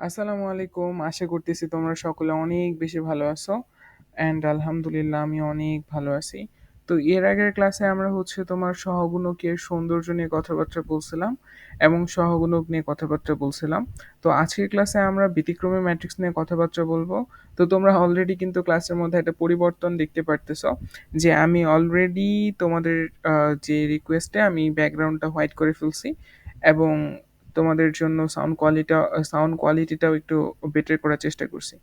আসসালামু আলাইকুম। আশা করতেছি তোমরা সকলে অনেক বেশি ভালো আছো। অ্যান্ড আলহামদুলিল্লাহ আমি অনেক ভালো আছি। তো এর আগের ক্লাসে আমরা হচ্ছে তোমার সহগুণকের সৌন্দর্য নিয়ে কথাবার্তা বলছিলাম এবং সহগুণক নিয়ে কথাবার্তা বলছিলাম। তো আজকের ক্লাসে আমরা ব্যতিক্রমী ম্যাট্রিক্স নিয়ে কথাবার্তা বলব। তো তোমরা অলরেডি কিন্তু ক্লাসের মধ্যে একটা পরিবর্তন দেখতে পারতেছো যে আমি অলরেডি তোমাদের যে রিকোয়েস্টে আমি ব্যাকগ্রাউন্ডটা হোয়াইট করে ফেলছি এবং তোমাদের জন্য সাউন্ড কোয়ালিটা সাউন্ড কোয়ালিটিটাও একটু বেটার করার চেষ্টা করছি।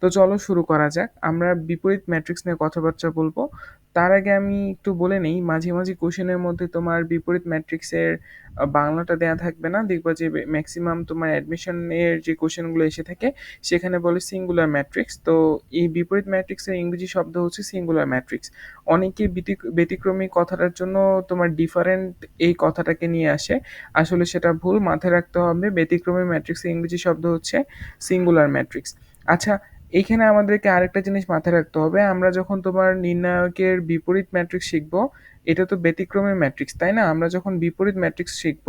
তো চলো শুরু করা যাক। আমরা বিপরীত ম্যাট্রিক্স নিয়ে কথাবার্তা বলব। তার আগে আমি একটু বলে নেই, মাঝে মাঝে কোয়েশ্চেনের মধ্যে তোমার বিপরীত ম্যাট্রিক্সের বাংলাটা দেয়া থাকবে না। দেখবা যে ম্যাক্সিমাম তোমার অ্যাডমিশনের যে কোয়েশ্চেনগুলো এসে থাকে, সেখানে বলে সিঙ্গুলার ম্যাট্রিক্স। তো এই বিপরীত ম্যাট্রিক্সের ইংরেজি শব্দ হচ্ছে সিঙ্গুলার ম্যাট্রিক্স। অনেকে ব্যতিক্রমী কথাটার জন্য তোমার ডিফারেন্ট এই কথাটাকে নিয়ে আসে। আসলে সেটা ভুল। মাথায় রাখতে হবে ব্যতিক্রমী ম্যাট্রিক্সের ইংরেজি শব্দ হচ্ছে সিঙ্গুলার ম্যাট্রিক্স। আচ্ছা এইখানে আমাদেরকে আরেকটা জিনিস মাথায় রাখতে হবে। আমরা যখন তোমার নির্ণায়কের বিপরীত ম্যাট্রিক্স শিখব, এটা তো ব্যতিক্রমী ম্যাট্রিক্স, তাই না? আমরা যখন বিপরীত ম্যাট্রিক্স শিখব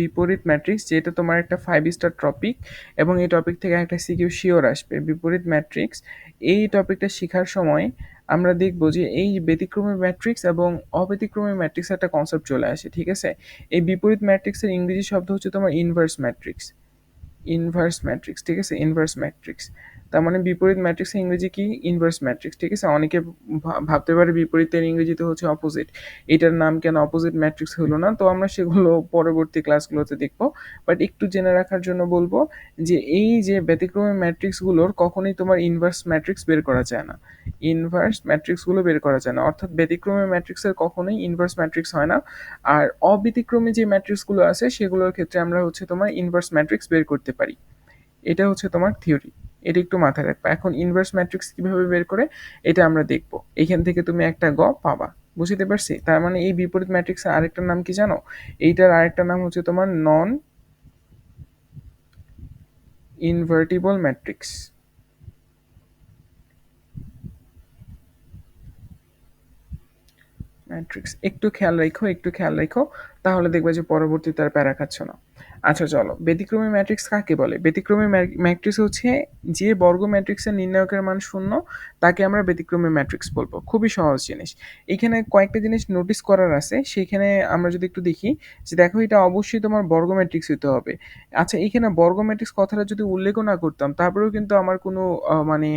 বিপরীত ম্যাট্রিক্স যেটা তোমার একটা ফাইভ স্টার টপিক এবং এই টপিক থেকে একটা সিকিউ শিওর আসবে। বিপরীত ম্যাট্রিক্স এই টপিকটা শেখার সময় আমরা দেখব যে এই ব্যতিক্রমী ম্যাট্রিক্স এবং অব্যতিক্রমী ম্যাট্রিক্সের একটা কনসেপ্ট চলে আসে, ঠিক আছে? এই বিপরীত ম্যাট্রিক্সের ইংরেজি শব্দ হচ্ছে তোমার ইনভার্স ম্যাট্রিক্স। ইনভার্স ম্যাট্রিক্স ঠিক আছে ইনভার্স ম্যাট্রিক্স তার মানে বিপরীত ম্যাট্রিক্সের ইংরেজি কি? ইনভার্স ম্যাট্রিক্স ঠিক আছে? অনেকে ভাবতে পারে বিপরীতের ইংরেজিতে হচ্ছে অপোজিট এটার নাম কেন অপোজিট ম্যাট্রিক্স হলো না? তো আমরা সেগুলো পরবর্তী ক্লাসগুলোতে দেখব। বাট একটু জেনে রাখার জন্য বলব যে এই যে ব্যতিক্রমী ম্যাট্রিক্সগুলোর কখনোই তোমার ইনভার্স ম্যাট্রিক্স বের করা যায় না। ইনভার্স ম্যাট্রিক্সগুলো বের করা যায় না। অর্থাৎ ব্যতিক্রমী ম্যাট্রিক্সের কখনোই ইনভার্স ম্যাট্রিক্স হয় না। আর অব্যতিক্রমী যে ম্যাট্রিক্সগুলো আছে, সেগুলোর ক্ষেত্রে আমরা হচ্ছে তোমার ইনভার্স ম্যাট্রিক্স বের করতে পারি। এটা হচ্ছে তোমার থিওরি এটা একটু মাথায় রাখবা। এখন ইনভার্স ম্যাট্রিক্স কীভাবে বের করে, এটা আমরা দেখব। এখান থেকে তুমি একটা গ পাবা। বুঝতে পারছি? তার মানে এই বিপরীত ম্যাট্রিক্সের আরেকটা নাম কি জানো? এইটার আরেকটা নাম হচ্ছে তোমার নন ইনভার্টিবল ম্যাট্রিক্স ম্যাট্রিক্স একটু খেয়াল রেখো, একটু খেয়াল রেখো, তাহলে দেখবে যে পরবর্তীতে আর প্যারা খাচ্ছ না। আচ্ছা চলো। ব্যতিক্রমী ম্যাট্রিক্স কাকে বলে? ব্যতিক্রমী ম্যাট্রিক্স হচ্ছে যে বর্গ ম্যাট্রিক্সের নির্ণায়কের মান শূন্য, তাকে আমরা ব্যতিক্রমী ম্যাট্রিক্স বলব। খুবই সহজ জিনিস। এখানে কয়েকটা জিনিস নোটিস করার আছে। সেইখানে আমরা যদি একটু দেখি যে দেখো এটা অবশ্যই তোমার বর্গ ম্যাট্রিক্স হতে হবে। আচ্ছা এখানে বর্গ ম্যাট্রিক্স কথাটা যদি উল্লেখও না করতাম, তারপরেও কিন্তু আমার কোনো মানে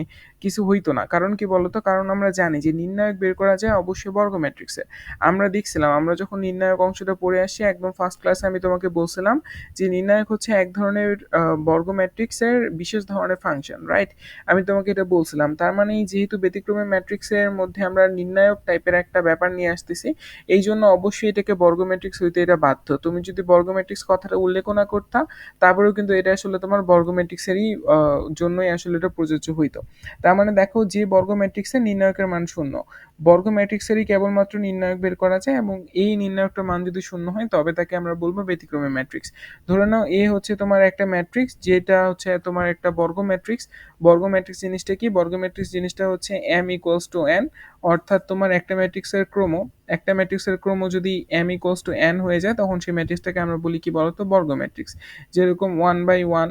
কিছু হইতো না। কারণ কি বলতো? কারণ আমরা জানি যে নির্ণায়ক বের করা যায় অবশ্যই বর্গ ম্যাট্রিক্সে। আমরা দেখছিলাম, আমরা যখন নির্ণায়ক অংশটা পড়ে আসি, একদম ফার্স্ট ক্লাসে আমি তোমাকে বলছিলাম যে নির্ণায়ক হচ্ছে এক ধরনের বর্গ ম্যাট্রিক্সের বিশেষ ধরনের ফাংশন রাইট আমি তোমাকে এটা বলছিলাম। তার মানে যেহেতু ব্যতিক্রমী ম্যাট্রিক্সের মধ্যে আমরা নির্ণায়ক টাইপের একটা ব্যাপার নিয়ে আসতেছি, এই জন্য অবশ্যই এটাকে বর্গ ম্যাট্রিক্স হইতে এটা বাধ্য। তুমি যদি বর্গ ম্যাট্রিক্স কথাটা উল্লেখ না করতা, তারপরেও কিন্তু এটা আসলে তোমার বর্গ ম্যাট্রিক্সেরই জন্যই আসলে এটা প্রযোজ্য হইতো। তার মানে দেখো, যে বর্গ ম্যাট্রিক্সের নির্ণায়কের মান শূন্য বর্গ ম্যাট্রিক্সেরই কেবলমাত্র নির্ণায়ক বের করা যায় এবং এই নির্ণায়কটার মান যদি শূন্য হয়, তবে তাকে আমরা বলব ব্যতিক্রমী ম্যাট্রিক্স। ধরে নাও, এ হচ্ছে তোমার একটা ম্যাট্রিক্স, যেটা হচ্ছে তোমার একটা বর্গ ম্যাট্রিক্স। বর্গ ম্যাট্রিক্স জিনিসটা কি? বর্গ ম্যাট্রিক্স জিনিসটা হচ্ছে এম ইকুয়ালস টু এন অর্থাৎ তোমার একটা ম্যাট্রিক্সের ক্রম। একটা ম্যাট্রিক্সের ক্রম যদি এম ইকুয়ালস টু এন হয়ে যায়, তখন সেই ম্যাট্রিক্সটাকে আমরা বলি কি বলতো? বর্গ ম্যাট্রিক্স। যেরকম ওয়ান বাই ওয়ান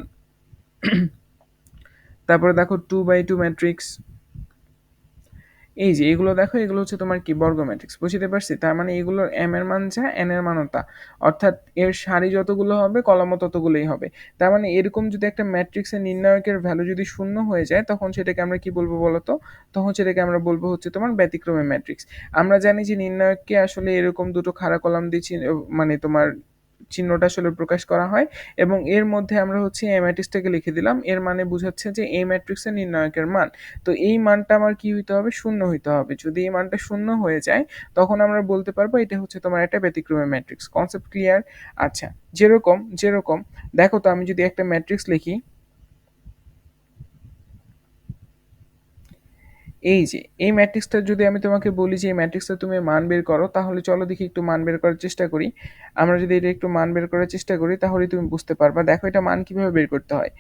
তারপরে দেখো টু বাই টু ম্যাট্রিক্স এই যে, এগুলো দেখো, এগুলো হচ্ছে তোমার কি? বর্গ ম্যাট্রিক্স বুঝতে পারছি? তার মানে এগুলোর এম এর মান যা এন এর মানও তা। অর্থাৎ এর সারি যতগুলো হবে কলমও ততগুলোই হবে। তার মানে এরকম যদি একটা ম্যাট্রিক্সের নির্ণায়কের ভ্যালু যদি শূন্য হয়ে যায়, তখন সেটাকে আমরা কি বলব বলতো? তখন সেটাকে আমরা বলব হচ্ছে তোমার ব্যতিক্রমী ম্যাট্রিক্স। আমরা জানি যে নির্ণায়ককে আসলে এরকম দুটো খাড়া কলাম দিচ্ছি মানে তোমার চিহ্নটা আসলে প্রকাশ করা হয় এবং এর মধ্যে আমরা হচ্ছে এ ম্যাট্রিক্সটাকে লিখে দিলাম। এর মানে বোঝাচ্ছে যে এই ম্যাট্রিক্সের নির্ণায়কের মান। তো এই মানটা আমার কি হইতে হবে? শূন্য হইতে হবে। যদি এই মানটা শূন্য হয়ে যায়, তখন আমরা বলতে পারব এটা হচ্ছে তোমার একটা ব্যতিক্রমের ম্যাট্রিক্স কনসেপ্ট ক্লিয়ার আচ্ছা যেরকম যেরকম। দেখো তো আমি যদি একটা ম্যাট্রিক্স লিখি এই যে, এই ম্যাট্রিক্সটা যদি আমি তোমাকে বলি যে, এই ম্যাট্রিক্সটা তুমি মান বের করো, তাহলে চলো দেখি একটু মান বের করার চেষ্টা করি। আমরা যদি এটা একটু মান বের করার চেষ্টা করি তাহলে তুমি বুঝতে পারবা। দেখো এটা মান কীভাবে বের করতে হয়?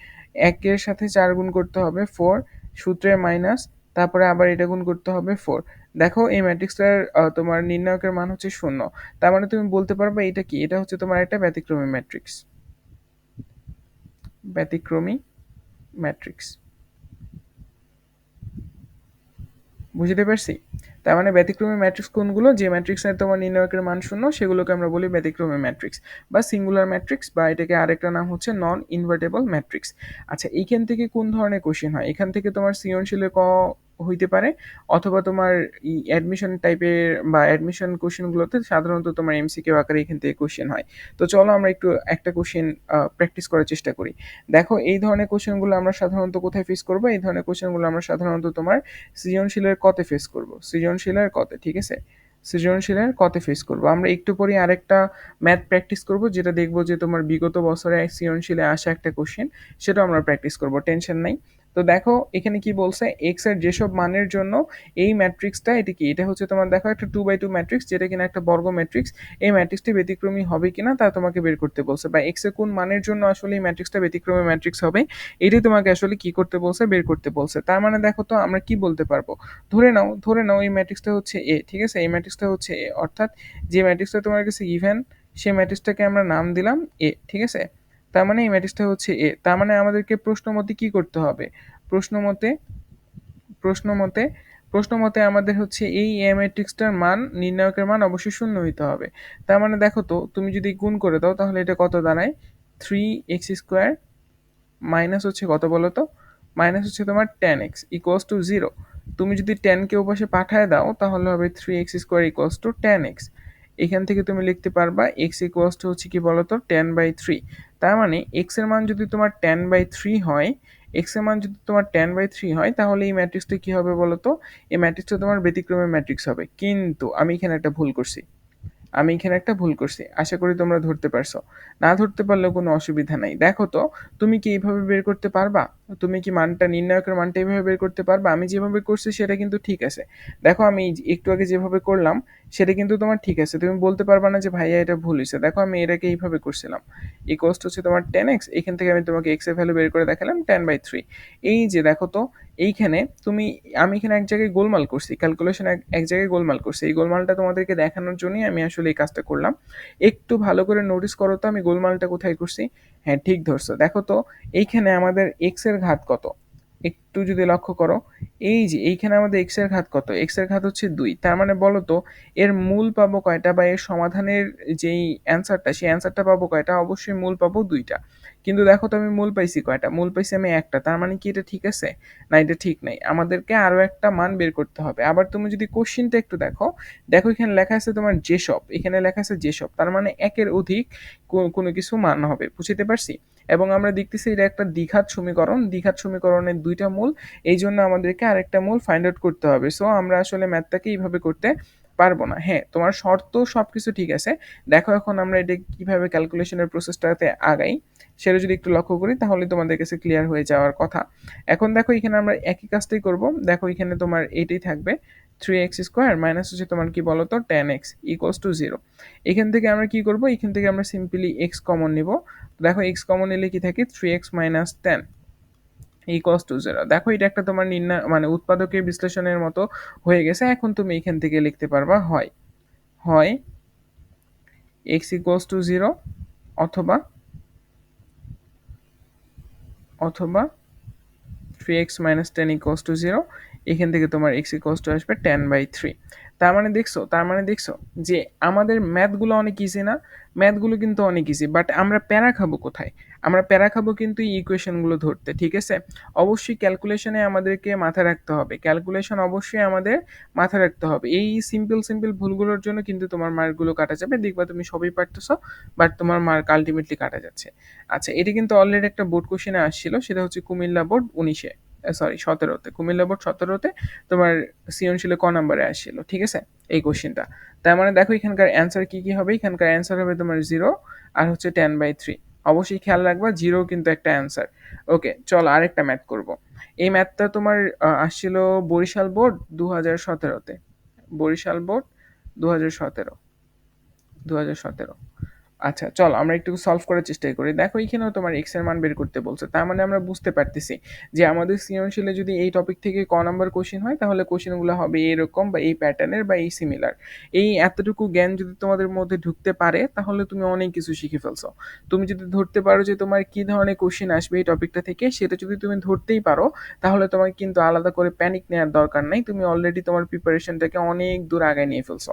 একের সাথে চার গুণ করতে হবে ফোর সূত্রের মাইনাস তারপরে আবার এটা গুণ করতে হবে ফোর দেখো এই ম্যাট্রিক্সটার তোমার নির্ণায়কের মান হচ্ছে শূন্য। তার মানে তুমি বলতে পারবা এটা কি? এটা হচ্ছে তোমার একটা ব্যতিক্রমী ম্যাট্রিক্স ব্যতিক্রমী ম্যাট্রিক্স বুঝতে পারছি? তার মানে ব্যতিক্রমী ম্যাট্রিক্স কোনগুলো? যে ম্যাট্রিক্সের তোমার নির্ণায়কের মান শূন্য, সেগুলোকে আমরা বলি ব্যতিক্রমী ম্যাট্রিক্স বা সিঙ্গুলার ম্যাট্রিক্স বা এটাকে আরেকটা নাম হচ্ছে নন ইনভার্টেবল ম্যাট্রিক্স আচ্ছা এইখান থেকে কোন ধরনের কোশ্চেন হয়? এখান থেকে তোমার সৃজনশীলের ক হইতে পারে, অথবা তোমার অ্যাডমিশন টাইপের বা অ্যাডমিশন কোশ্চেনগুলোতে সাধারণত তোমার এমসিকিউ আকারে এখান থেকে কোশ্চেন হয়। তো চলো আমরা একটু একটা কোশ্চেন প্র্যাকটিস করার চেষ্টা করি। দেখো, এই ধরনের কোশ্চেনগুলো আমরা সাধারণত কোথায় ফেস করব? এই ধরনের কোশ্চেনগুলো আমরা সাধারণত তোমার সৃজনশীলের কতে ফেস করব। সৃজনশীলের কতে, ঠিক আছে? সৃজনশীলের কতে ফেস করব। আমরা একটু পরে আরেকটা ম্যাথ প্র্যাকটিস করব, যেটা দেখব যে তোমার বিগত বছরে সৃজনশীলে আসা একটা কোশ্চেন সেটা আমরা প্র্যাকটিস করব। টেনশন নাই। তো দেখো, এখানে কি বলছে? এক্সের যেসব মানের জন্য এই ম্যাট্রিক্সটা এটা কি? এটা হচ্ছে তোমার দেখো একটা টু বাই টু ম্যাট্রিক্স যেটা কিনা একটা বর্গ ম্যাট্রিক্স এই ম্যাট্রিক্সটি ব্যতিক্রমী হবে কিনা তা তোমাকে বের করতে বলছে বা এক্সের কোন মানের জন্য আসলে এই ম্যাট্রিক্সটা ব্যতিক্রমী ম্যাট্রিক্স হবে, এটাই তোমাকে আসলে কি করতে বলছে, বের করতে বলছে। তার মানে দেখো তো আমরা কি বলতে পারব? ধরে নাও ধরে নাও এই ম্যাট্রিক্সটা হচ্ছে এ ঠিক আছে? এই ম্যাট্রিক্সটা হচ্ছে এ অর্থাৎ যে ম্যাট্রিক্সটা তোমার কাছে গিভেন সেই ম্যাট্রিক্সটাকে আমরা নাম দিলাম এ ঠিক আছে? তার মানে এই ম্যাট্রিক্সটা হচ্ছে এ। তার মানে আমাদেরকে প্রশ্ন মতে কি করতে হবে? প্রশ্ন মতে প্রশ্ন মতে প্রশ্ন মতে আমাদের হচ্ছে এই এ ম্যাট্রিক্সটার মান, নির্ণায়কের মান অবশ্যই শূন্য হইতে হবে। তার মানে দেখো তো, তুমি যদি গুণ করে দাও তাহলে এটা কত দাঁড়ায়? থ্রি এক্স স্কোয়ার মাইনাস হচ্ছে কত বলো তো? মাইনাস হচ্ছে তোমার ten x equals to zero তুমি যদি টেনকে ওপাশে পাঠায় দাও তাহলে হবে three x square equals to ten x এখান থেকে তুমি লিখতে পারবা এক্স ইকুয়ালস টু হচ্ছে কি বলতো টেন বাই থ্রি তার মানে এক্সের মান যদি তোমার টেন বাই থ্রি হয় এক্সের মান যদি তোমার টেন বাই থ্রি হয়, তাহলে এই ম্যাট্রিক্সটা কী হবে বলো তো এই ম্যাট্রিক্সটা তোমার ব্যতিক্রমের ম্যাট্রিক্স হবে। কিন্তু আমি এখানে একটা ভুল করছি। আমি এখানে একটা ভুল করছি। আশা করি তোমরা ধরতে পারছ। না ধরতে পারলেও কোনো অসুবিধা নাই। দেখো তো, তুমি কি এইভাবে বের করতে পারবা? তুমি কি মানটা নির্ণায়কের মানটা এইভাবে বের করতে পারবা? আমি যেভাবে করছি সেটা কিন্তু ঠিক আছে। দেখো আমি একটু আগে যেভাবে করলাম সেটা কিন্তু তোমার ঠিক আছে। তুমি বলতে পারবা না যে, ভাইয়া, এটা ভুল হয়েছে দেখো, আমি এটাকে এইভাবে করছিলাম। এই কস্ট হচ্ছে তোমার টেন এক্স এখান থেকে আমি তোমাকে এক্সের ভ্যালু বের করে দেখালাম টেন বাই থ্রি এই যে দেখো তো, এইখানে তুমি, আমি এখানে এক জায়গায় গোলমাল করছি। ক্যালকুলেশন এক এক জায়গায় গোলমাল করছি। এই গোলমালটা তোমাদেরকে দেখানোর জন্যই আমি আসলে এই কাজটা করলাম। একটু ভালো করে নোটিস করো তো, আমি গোলমালটা কোথায় করছি? হ্যাঁ ঠিক ধরছো। দেখো তো, এইখানে আমাদের এক্সের ঘাত কত? একটু যদি লক্ষ্য করো, এই যে এইখানে আমাদের এক্সের ঘাত কত? এক্সের ঘাত হচ্ছে দুই। তার মানে বলো তো, এর মূল পাবো কয়টা বা এর সমাধানের যেই অ্যান্সারটা সেই অ্যান্সারটা পাবো কয়টা? অবশ্যই মূল পাবো দুইটা। কিন্তু দেখো তো আমি মূল পাইছি কয়টা? মূল পাইছি আমি একটা। তার মানে কি এটা ঠিক আছে? না, এটা ঠিক নাই। আমাদেরকে আরও একটা মান বের করতে হবে। আবার তুমি যদি কোশ্চিনটা একটু দেখো দেখো এখানে লেখা আছে তোমার যেসব এখানে লেখা আছে যেসব তার মানে একের অধিক কোনো কিছু মান হবে। বুঝতে পারছি? এবং আমরা দেখতেছি এটা একটা দ্বিঘাত সমীকরণ। দ্বিঘাত সমীকরণের দুইটা মূল। এই জন্য আমাদেরকে আরেকটা মূল ফাইন্ড আউট করতে হবে। সো আমরা আসলে ম্যাথটাকে এইভাবে করতে পারব না। হ্যাঁ তোমার শর্ত সব কিছু ঠিক আছে। দেখো এখন আমরা এটা কীভাবে ক্যালকুলেশনের প্রসেসটাতে আগাই। সেটা যদি একটু লক্ষ্য করি, তাহলে তোমাদের কাছে ক্লিয়ার হয়ে যাওয়ার কথা। এখন দেখো, এখানে আমরা একই কাজটাই করব। দেখো, এখানে তোমার এইটাই থাকবে। থ্রি এক্স স্কোয়ার মাইনাস হচ্ছে তোমার কি বলো তো ten x equals to zero এখান থেকে আমরা কি করব? এখান থেকে আমরা সিম্পলি এক্স কমন নিব। দেখো এক্স কমন নিলে কি থাকে three x minus ten equals to zero দেখো এটা একটা তোমার নির্ণয় মানে উৎপাদকের বিশ্লেষণের মতো হয়ে গেছে, এখন তুমি এখান থেকে লিখতে পারবা হয়। হয় এক্স ইকোয়ালস টু জিরো অথবা অথবা three x minus ten equals to zero এখান থেকে তোমার এক্স ইকোয়ালস টু আসবে টেন বাই থ্রি তার মানে দেখছ, তার মানে দেখছ যে আমাদের ম্যাথগুলো অনেক ইজি না, ম্যাথগুলো কিন্তু অনেক ইজি বাট আমরা প্যারা খাব কোথায়? আমরা প্যারা খাব কিন্তু এই ইকুয়েশনগুলো ধরতে, ঠিক আছে? অবশ্যই ক্যালকুলেশনে আমাদেরকে মাথায় রাখতে হবে ক্যালকুলেশন অবশ্যই আমাদের মাথায় রাখতে হবে। এই সিম্পল সিম্পল ভুলগুলোর জন্য কিন্তু তোমার মার্কগুলো কাটা যাবে, দেখবা তুমি সবই পারতেছো বাট তোমার মার্ক আলটিমেটলি কাটা যাচ্ছে। আচ্ছা এটা কিন্তু অলরেডি একটা বোর্ড কোশ্চেনে আসছিল, সেটা হচ্ছে কুমিল্লা বোর্ড উনিশে। সরি সতেরোতে, কুমিল্লা বোর্ড সতেরোতে তোমার সৃজনশীলে ক নাম্বারে আসছিল, ঠিক আছে? এই কোশ্চেনটা তার মানে দেখো এখানকার অ্যান্সার কী কী হবে? এখানকার অ্যান্সার হবে তোমার জিরো আর হচ্ছে টেন বাই থ্রি অবশ্যই খেয়াল রাখবা জিরো কিন্তু একটা অ্যান্সার ওকে চলো আরেকটা ম্যাথ করব। এই ম্যাথটা তোমার আসছিল বরিশাল বোর্ড দু হাজার সতেরোতে। বরিশাল বোর্ড দু হাজার সতেরো। দু হাজার সতেরো। আচ্ছা চল আমরা একটু সলভ করার চেষ্টা করি। দেখো, এখানেও তোমার এক্সের মান বের করতে বলছে। তার মানে আমরা বুঝতে পারতেছি যে আমাদের সৃজনশীলে যদি এই টপিক থেকে ক নাম্বার কোশ্চেন হয়, তাহলে কোশ্চেনগুলো হবে এরকম বা এই প্যাটার্নের বা এই সিমিলার এই এতটুকু জ্ঞান যদি তোমাদের মধ্যে ঢুকতে পারে, তাহলে তুমি অনেক কিছু শিখে ফেলছো। তুমি যদি ধরতে পারো যে তোমার কি ধরনের কোশ্চেন আসবে এই টপিকটা থেকে, সেটা যদি তুমি ধরতেই পারো, তাহলে তোমাকে কিন্তু আলাদা করে প্যানিক নেওয়ার দরকার নেই। তুমি অলরেডি তোমার প্রিপারেশনটাকে অনেক দূর আগে নিয়ে ফেলছো।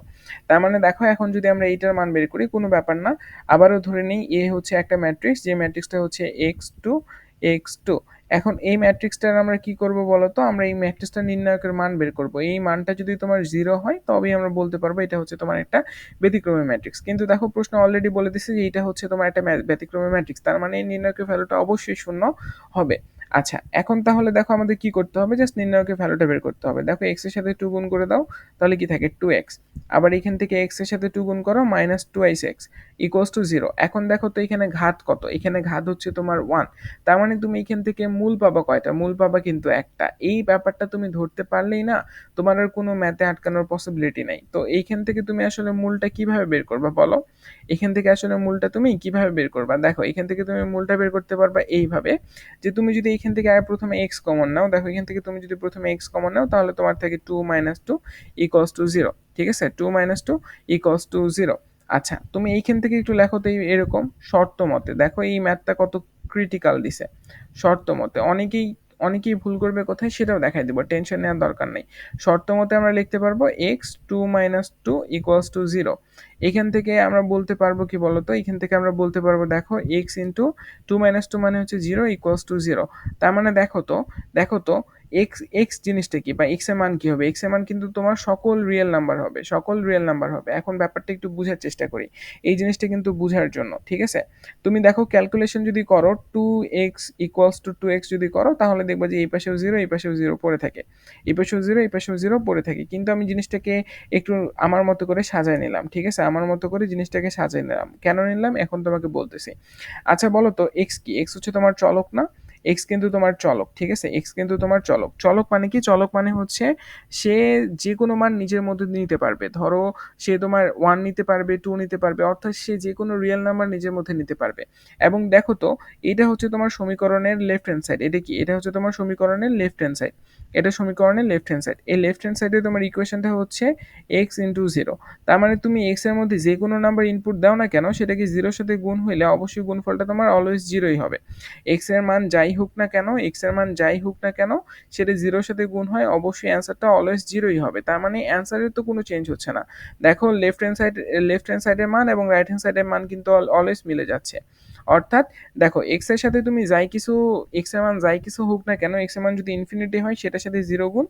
তার মানে দেখো, এখন যদি আমরা এইটার মান বের করি, কোনো ব্যাপার না। আবারও ধরে নিই, এ হচ্ছে একটা ম্যাট্রিক্স যে ম্যাট্রিক্সটা হচ্ছে এক্স টু এক্স টু এখন এই ম্যাট্রিক্সটার আমরা কি করব তো আমরা এই ম্যাট্রিক্সটা নির্ণায়কের মান বের করব। এই মানটা যদি তোমার জিরো হয়, তবেই আমরা বলতে পারব এটা হচ্ছে তোমার একটা ব্যতিক্রমী ম্যাট্রিক্স কিন্তু দেখো, প্রশ্ন অলরেডি বলে দিচ্ছে যে এটা হচ্ছে তোমার একটা ব্যতিক্রমী ম্যাট্রিক্স তার মানে এই নির্ণায়কের ভ্যালুটা অবশ্যই শূন্য হবে। আচ্ছা এখন তাহলে দেখো আমাদের কি করতে হবে? জাস্ট নির্ণায়কের ভ্যালুটা বের করতে হবে। দেখো এক্সের সাথে টু গুণ করে দাও, তাহলে কি থাকে? টু এক্স আবার এখান থেকে এক্সের সাথে টু গুণ করো মাইনাস টু আইস এক্স ইকোয়াস টু জিরো এখন দেখো তো এখানে ঘাত কত? এখানে ঘাত হচ্ছে তোমার ওয়ান তার মানে তুমি এখান থেকে মূল পাবা কয়টা? মূল পাবা কিন্তু একটা। এই ব্যাপারটা তুমি ধরতে পারলেই না, তোমার আর কোনো ম্যাথে আটকানোর পসিবিলিটি নাই। তো এইখান থেকে তুমি আসলে মূলটা কীভাবে বের করবা বলো? এখান থেকে আসলে মূলটা তুমি কীভাবে বের করবা? দেখো, এখান থেকে তুমি মূলটা বের করতে পারবা এইভাবে যে তুমি যদি এখান থেকে আগে প্রথমে এক্স কমন নাও। দেখো, এখান থেকে তুমি যদি প্রথমে এক্স কমন নাও, তাহলে তোমার থেকে two minus two equals to zero ঠিক আছে? Two minus two equals to zero আচ্ছা তুমি এইখান থেকে একটু লেখো তো এরকম, শর্ত মতে। দেখো এই ম্যাথটা কত ক্রিটিক্যাল দিছে। শর্ত মতে, অনেকেই অনেকেই ভুল করবে কোথায় সেটাও দেখাই দেবো টেনশন নেওয়ার দরকার নেই। শর্ত মতে আমরা লিখতে পারব x two minus two equals to zero এখান থেকে আমরা বলতে পারব কি বলতো? এখান থেকে আমরা বলতে পারব দেখো x into two minus two মানে হচ্ছে জিরো ইকুয়ালস টু জিরো তার মানে দেখো তো দেখো তো এক্স এক্স জিনিসটা কি বা এক্সের মান কি হবে? এক্সের মান কিন্তু তোমার সকল রিয়েল নাম্বার হবে, সকল রিয়েল নাম্বার হবে। এখন ব্যাপারটা একটু বোঝার চেষ্টা করি। এই জিনিসটা কিন্তু বোঝার জন্য, ঠিক আছে? তুমি দেখো ক্যালকুলেশন যদি করো two x equals to two x যদি করো, তাহলে দেখব যে এই পাশেও জিরো এই পাশেও জিরো পড়ে থাকে। এই পাশেও জিরো এই পাশেও জিরো পড়ে থাকে। কিন্তু আমি জিনিসটাকে একটু আমার মতো করে সাজায় নিলাম, ঠিক আছে? আমার মতো করে জিনিসটাকে সাজিয়ে নিলাম। কেন নিলাম? এখন তোমাকে বলতেছি। আচ্ছা বলো তো এক্স কি? এক্স হচ্ছে তোমার চলক না? এক্স কিন্তু তোমার চলক, ঠিক আছে? এক্স কিন্তু তোমার চলক। চলক মানে কি? চলক মানে হচ্ছে সে যে কোনো মান নিজের মধ্যে নিতে পারবে। ধরো সে তোমার ওয়ান নিতে পারবে টু নিতে পারবে, অর্থাৎ সে যে কোনো রিয়েল নাম্বার নিজের মধ্যে নিতে পারবে। এবং দেখো তো, এটা হচ্ছে তোমার সমীকরণের লেফট হ্যান্ড সাইড এটা কি? এটা হচ্ছে তোমার সমীকরণের লেফট হ্যান্ড সাইড এটা সমীকরণের লেফট হ্যান্ড সাইড এই লেফট হ্যান্ড সাইডে তোমার ইকুয়েশনটা হচ্ছে এক্স ইন্টু জিরো তার মানে তুমি এক্সের মধ্যে যে কোনো নাম্বার ইনপুট দাও না কেন, সেটাকে জিরোর সাথে গুণ হইলে অবশ্যই গুণফলটা তোমার অলওয়েজ জিরোই হবে। এক্সের মান যাই হোক না কেন এক্সের মান যাই হোক না কেন, সেটা জিরোর সাথে গুণ হয়, অবশ্যই অ্যান্সারটা অলওয়েজ জিরোই হবে। তার মানে অ্যান্সারের তো কোনো চেঞ্জ হচ্ছে না। দেখো left hand side left hand সাইডের মান এবং রাইট হ্যান্ড সাইডের মান কিন্তু অলওয়েজ মিলে যাচ্ছে। অর্থাৎ দেখো এক্সের সাথে তুমি যাই কিছু এক্সের মান যাই কিছু হোক না কেন এক্সের মান যদি ইনফিনিটি হয়, সেটার সাথে জিরো গুণ,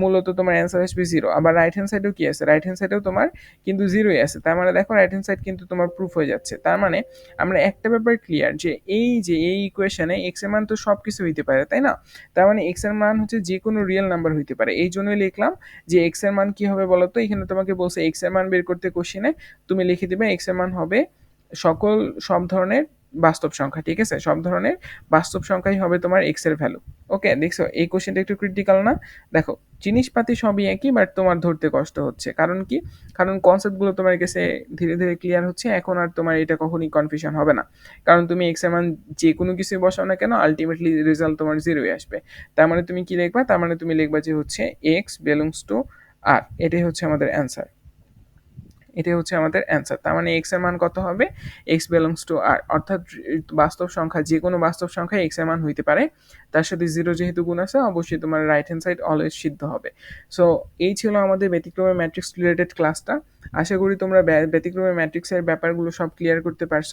মূলত তোমার অ্যান্সার আসবে জিরো আবার রাইট হ্যান্ড সাইডেও কি আছে? রাইট হ্যান্ড সাইডেও তোমার কিন্তু জিরোই আছে। তার মানে দেখো রাইট হ্যান্ড সাইড কিন্তু তোমার প্রুফ হয়ে যাচ্ছে। তার মানে আমরা একটা ব্যাপার ক্লিয়ার যে এই যে এই ইকুয়েশনে এক্সের মান তো সব কিছু হইতে পারে, তাই না? তার মানে এক্সের মান হচ্ছে যে কোনো রিয়েল নাম্বার হইতে পারে। এই জন্যই লিখলাম যে এক্সের মান কি হবে বলতো? এখানে তোমাকে বলছে এক্সের মান বের করতে কোশ্চিনে তুমি লিখে দিবে এক্সের মান হবে সকল সব ধরনের বাস্তব সংখ্যা, ঠিক আছে? সব ধরনের বাস্তব সংখ্যাই হবে তোমার এক্সের ভ্যালু ওকে দেখছ? এই কোশ্চেনটা একটু ক্রিটিক্যাল না? দেখো, জিনিসপাতি সবই একই বাট তোমার ধরতে কষ্ট হচ্ছে। কারণ কি? কারণ কনসেপ্টগুলো তোমার কাছে ধীরে ধীরে ক্লিয়ার হচ্ছে, এখন আর তোমার এটা কখনই কনফিউশন হবে না। কারণ তুমি এক্সের মান যে কোনো কিছুই বসাও না কেন আলটিমেটলি রেজাল্ট তোমার জিরোই আসবে। তার মানে তুমি কি লিখবা? তার মানে তুমি লিখবা যে হচ্ছে এক্স বেলুংস টু আর এটাই হচ্ছে আমাদের অ্যান্সার এটাই হচ্ছে আমাদের অ্যান্সার তার মানে এক্সের মান কত হবে? এক্স বিলংস টু আর অর্থাৎ বাস্তব সংখ্যা যে কোনো বাস্তব সংখ্যা এক্সের মান হইতে পারে। তার সাথে জিরো যেহেতু গুণ আছে, অবশ্যই তোমার রাইট হ্যান্ড সাইড অলওয়েজ সিদ্ধ হবে। সো এই ছিল আমাদের ব্যতিক্রমের ম্যাট্রিক্স রিলেটেড ক্লাসটা আশা করি তোমরা ব্যতিক্রমের ম্যাট্রিক্সের ব্যাপারগুলো সব ক্লিয়ার করতে পারছ।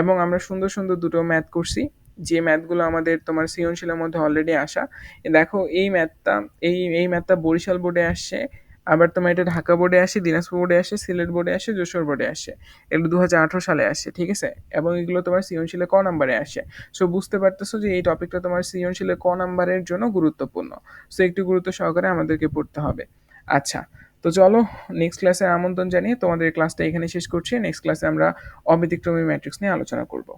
এবং আমরা সুন্দর সুন্দর দুটো ম্যাথ করছি। যে ম্যাথগুলো আমাদের তোমার সৃজনশীলের মধ্যে অলরেডি আসা। দেখো, এই ম্যাথটা এই এই ম্যাথটা বরিশাল বোর্ডে আসছে। আবার তোমার এটা ঢাকা বোর্ডে আসে, দিনাজপুর বোর্ডে আসে, সিলেট বোর্ডে আসে, যশোর বোর্ডে আসে। এগুলো দু হাজার আঠারো সালে আসে, ঠিক আছে? এবং এগুলো তোমার সৃজনশীলে ক নাম্বারে আসে? সো বুঝতে পারতেছো যে এই টপিকটা তোমার সৃজনশীলে ক নাম্বারের জন্য গুরুত্বপূর্ণ। সো একটু গুরুত্ব সহকারে আমাদেরকে পড়তে হবে। আচ্ছা তো চলো নেক্সট ক্লাসে আমন্ত্রণ জানিয়ে তোমাদের ক্লাসটা এখানে শেষ করছি। নেক্সট ক্লাসে আমরা অব্যতিক্রমী ম্যাট্রিক্স নিয়ে আলোচনা করব।